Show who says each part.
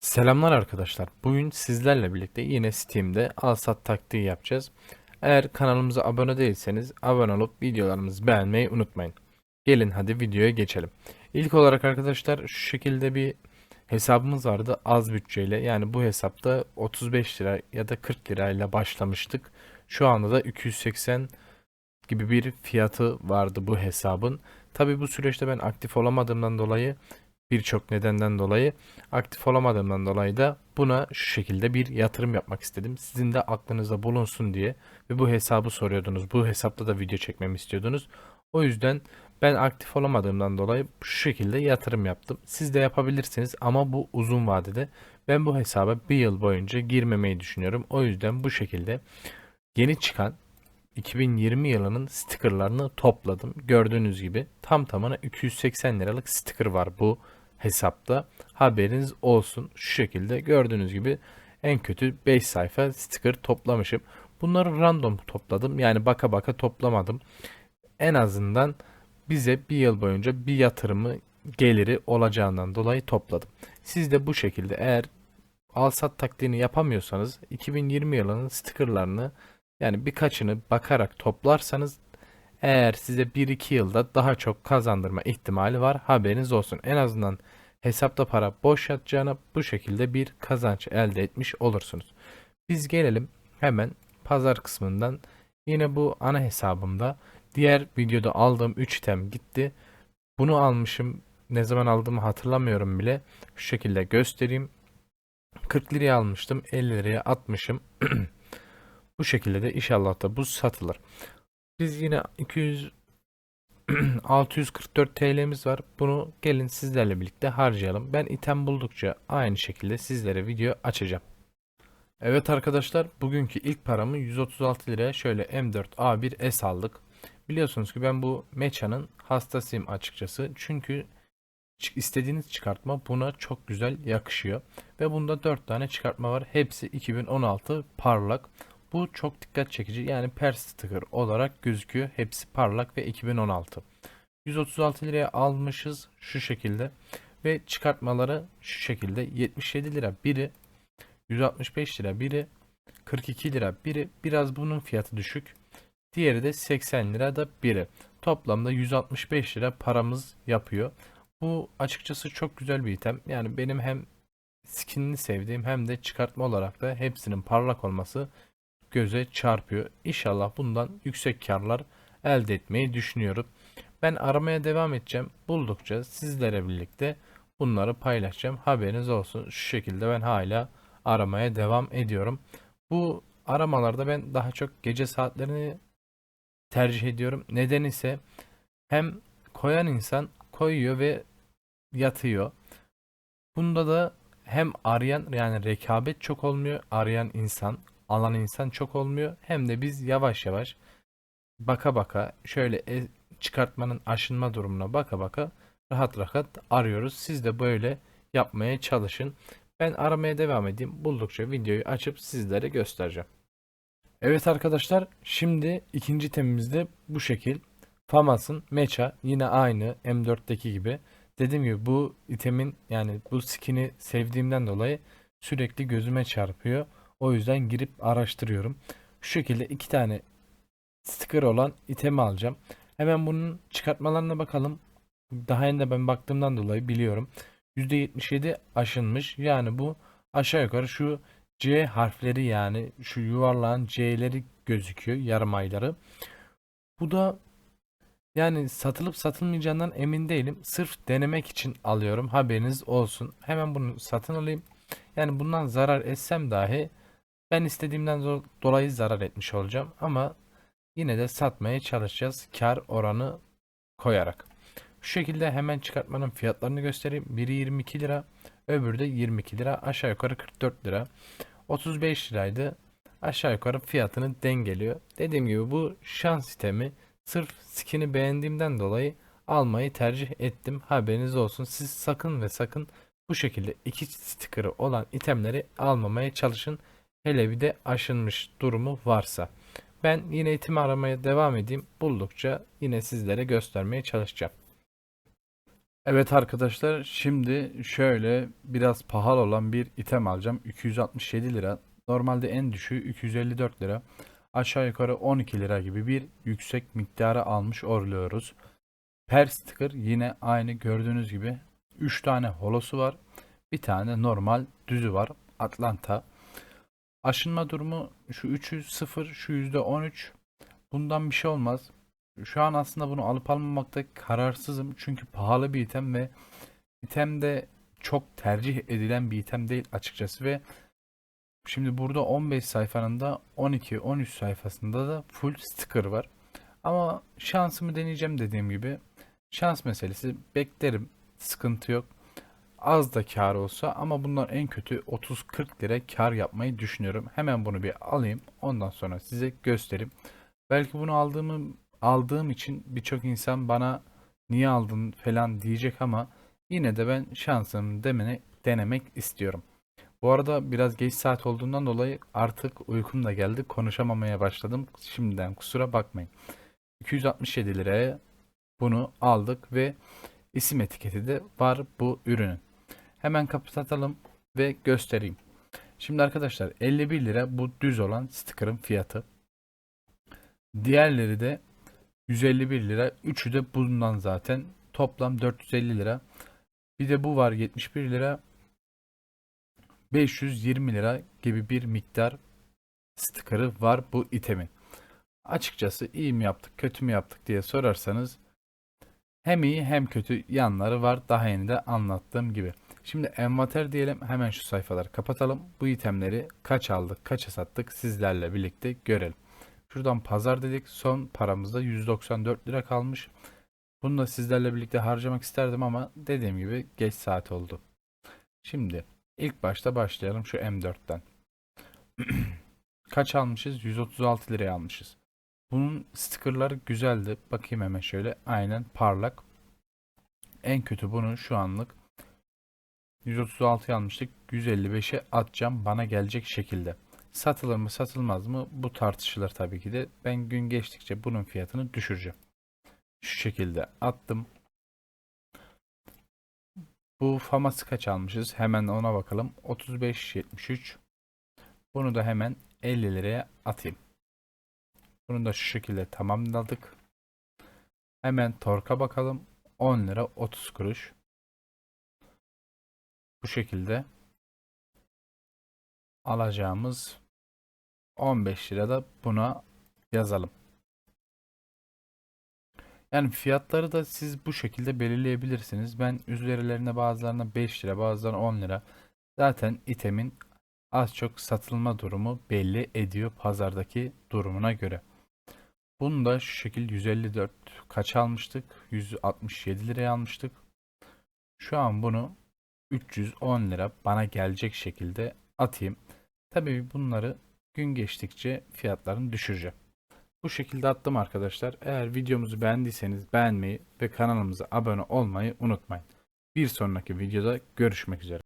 Speaker 1: Selamlar arkadaşlar. Bugün sizlerle birlikte yine Steam'de al-sat taktiği yapacağız. Eğer kanalımıza abone değilseniz abone olup videolarımızı beğenmeyi unutmayın. Gelin hadi videoya geçelim. İlk olarak arkadaşlar şu şekilde bir hesabımız vardı az bütçeyle. Yani bu hesapta 35 lira ya da 40 lirayla başlamıştık. Şu anda da 280 gibi bir fiyatı vardı bu hesabın. Tabi bu süreçte ben aktif olamadığımdan dolayı birçok nedenden dolayı aktif olamadığımdan dolayı da buna şu şekilde bir yatırım yapmak istedim. Sizin de aklınızda bulunsun diye ve bu hesabı soruyordunuz. Bu hesapta da video çekmemi istiyordunuz. O yüzden ben aktif olamadığımdan dolayı şu şekilde yatırım yaptım. Siz de yapabilirsiniz ama bu uzun vadede. Ben bu hesaba bir yıl boyunca girmemeyi düşünüyorum. O yüzden bu şekilde yeni çıkan 2020 yılının stickerlarını topladım. Gördüğünüz gibi tam tamına 280 liralık sticker var bu hesapta. Haberiniz olsun. Şu şekilde gördüğünüz gibi en kötü 5 sayfa sticker toplamışım. Bunları random topladım. Yani baka baka toplamadım. En azından bize bir yıl boyunca bir yatırımı geliri olacağından dolayı topladım. Siz de bu şekilde eğer al-sat taktiğini yapamıyorsanız 2020 yılının stickerlarını yani birkaçını bakarak toplarsanız eğer size 1-2 yılda daha çok kazandırma ihtimali var haberiniz olsun. En azından hesapta para boş yatacağına bu şekilde bir kazanç elde etmiş olursunuz. Biz gelelim hemen pazar kısmından yine bu ana hesabımda diğer videoda aldığım 3 item gitti. Bunu almışım ne zaman aldığımı hatırlamıyorum bile. Şu şekilde göstereyim. 40 liraya almıştım 50 liraya atmışım. Bu şekilde de inşallah da bu satılır. Biz yine 200 644 TL'miz var. Bunu gelin sizlerle birlikte harcayalım. Ben item buldukça aynı şekilde sizlere video açacağım. Evet arkadaşlar bugünkü ilk paramı 136 liraya şöyle M4A1S aldık. Biliyorsunuz ki ben bu Mecha'nın hastasıyım açıkçası. Çünkü istediğiniz çıkartma buna çok güzel yakışıyor. Ve bunda 4 tane çıkartma var. Hepsi 2016 parlak. Bu çok dikkat çekici. Yani per sticker olarak gözüküyor. Hepsi parlak ve 2016. 136 liraya almışız şu şekilde. Ve çıkartmaları şu şekilde 77 lira biri, 165 lira biri, 42 lira biri. Biraz bunun fiyatı düşük. Diğeri de 80 lira da biri. Toplamda 165 lira paramız yapıyor. Bu açıkçası çok güzel bir item. Yani benim hem skinini sevdiğim hem de çıkartma olarak da hepsinin parlak olması göze çarpıyor. İnşallah bundan yüksek karlar elde etmeyi düşünüyorum. Ben aramaya devam edeceğim. Buldukça sizlere birlikte bunları paylaşacağım. Haberiniz olsun. Şu şekilde ben hala aramaya devam ediyorum. Bu aramalarda ben daha çok gece saatlerini tercih ediyorum. Neden ise hem koyan insan koyuyor ve yatıyor. Bunda da hem arayan yani rekabet çok olmuyor. Arayan insan alan insan çok olmuyor. Hem de biz yavaş yavaş baka baka şöyle e- çıkartmanın aşınma durumuna baka baka rahat rahat arıyoruz. Siz de böyle yapmaya çalışın. Ben aramaya devam edeyim. Buldukça videoyu açıp sizlere göstereceğim. Evet arkadaşlar şimdi ikinci temimizde bu şekil. Famas'ın Mecha yine aynı M4'teki gibi. Dediğim gibi bu itemin yani bu skin'i sevdiğimden dolayı sürekli gözüme çarpıyor. O yüzden girip araştırıyorum. Şu şekilde iki tane sticker olan itemi alacağım. Hemen bunun çıkartmalarına bakalım. Daha önce ben baktığımdan dolayı biliyorum. %77 aşınmış. Yani bu aşağı yukarı şu C harfleri yani şu yuvarlağın C'leri gözüküyor yarım ayları. Bu da yani satılıp satılmayacağından emin değilim. Sırf denemek için alıyorum. Haberiniz olsun. Hemen bunu satın alayım. Yani bundan zarar etsem dahi ben istediğimden do- dolayı zarar etmiş olacağım ama yine de satmaya çalışacağız kar oranı koyarak. Şu şekilde hemen çıkartmanın fiyatlarını göstereyim. Biri 22 lira, öbürü de 22 lira. Aşağı yukarı 44 lira. 35 liraydı. Aşağı yukarı fiyatını dengeliyor. Dediğim gibi bu şans sistemi sırf skin'i beğendiğimden dolayı almayı tercih ettim. Haberiniz olsun. Siz sakın ve sakın bu şekilde iki sticker'ı olan itemleri almamaya çalışın. Hele bir de aşınmış durumu varsa. Ben yine itimi aramaya devam edeyim. Buldukça yine sizlere göstermeye çalışacağım. Evet arkadaşlar şimdi şöyle biraz pahalı olan bir item alacağım. 267 lira. Normalde en düşüğü 254 lira. Aşağı yukarı 12 lira gibi bir yüksek miktarı almış oluyoruz. Per sticker yine aynı gördüğünüz gibi 3 tane holosu var. Bir tane normal düzü var. Atlanta. Aşınma durumu şu 300 0 şu %13. Bundan bir şey olmaz. Şu an aslında bunu alıp almamakta kararsızım. Çünkü pahalı bir item ve item de çok tercih edilen bir item değil açıkçası ve şimdi burada 15 sayfanın da 12-13 sayfasında da full sticker var. Ama şansımı deneyeceğim dediğim gibi. Şans meselesi beklerim. Sıkıntı yok. Az da kar olsa ama bunlar en kötü 30-40 lira kar yapmayı düşünüyorum. Hemen bunu bir alayım. Ondan sonra size göstereyim. Belki bunu aldığımı aldığım için birçok insan bana niye aldın falan diyecek ama yine de ben şansımı demene denemek istiyorum. Bu arada biraz geç saat olduğundan dolayı artık uykum da geldi. Konuşamamaya başladım. Şimdiden kusura bakmayın. 267 liraya bunu aldık ve isim etiketi de var bu ürünün. Hemen kapatalım ve göstereyim. Şimdi arkadaşlar 51 lira bu düz olan sticker'ın fiyatı. Diğerleri de 151 lira. Üçü de bundan zaten. Toplam 450 lira. Bir de bu var 71 lira. 520 lira gibi bir miktar sticker'ı var bu itemin. Açıkçası iyi mi yaptık, kötü mü yaptık diye sorarsanız hem iyi hem kötü yanları var. Daha yeni de anlattığım gibi. Şimdi envanter diyelim. Hemen şu sayfaları kapatalım. Bu itemleri kaç aldık, kaça sattık sizlerle birlikte görelim. Şuradan pazar dedik. Son paramızda 194 lira kalmış. Bunu da sizlerle birlikte harcamak isterdim ama dediğim gibi geç saat oldu. Şimdi ilk başta başlayalım şu M4'ten. Kaç almışız? 136 liraya almışız. Bunun stickerları güzeldi. Bakayım hemen şöyle. Aynen parlak. En kötü bunu şu anlık 136'ya almıştık. 155'e atacağım bana gelecek şekilde. Satılır mı satılmaz mı bu tartışılır tabii ki de. Ben gün geçtikçe bunun fiyatını düşüreceğim. Şu şekilde attım. Bu faması kaç almışız? Hemen ona bakalım. 35.73. Bunu da hemen 50 liraya atayım. Bunu da şu şekilde tamamladık. Hemen torka bakalım. 10 lira 30 kuruş. Bu şekilde alacağımız 15 lira da buna yazalım. Yani fiyatları da siz bu şekilde belirleyebilirsiniz. Ben üzerlerine bazılarına 5 lira bazılarına 10 lira. Zaten itemin az çok satılma durumu belli ediyor pazardaki durumuna göre. Bunu da şu şekilde 154 kaç almıştık? 167 liraya almıştık. Şu an bunu 310 lira bana gelecek şekilde atayım. Tabii bunları gün geçtikçe fiyatlarını düşüreceğim. Bu şekilde attım arkadaşlar. Eğer videomuzu beğendiyseniz beğenmeyi ve kanalımıza abone olmayı unutmayın. Bir sonraki videoda görüşmek üzere.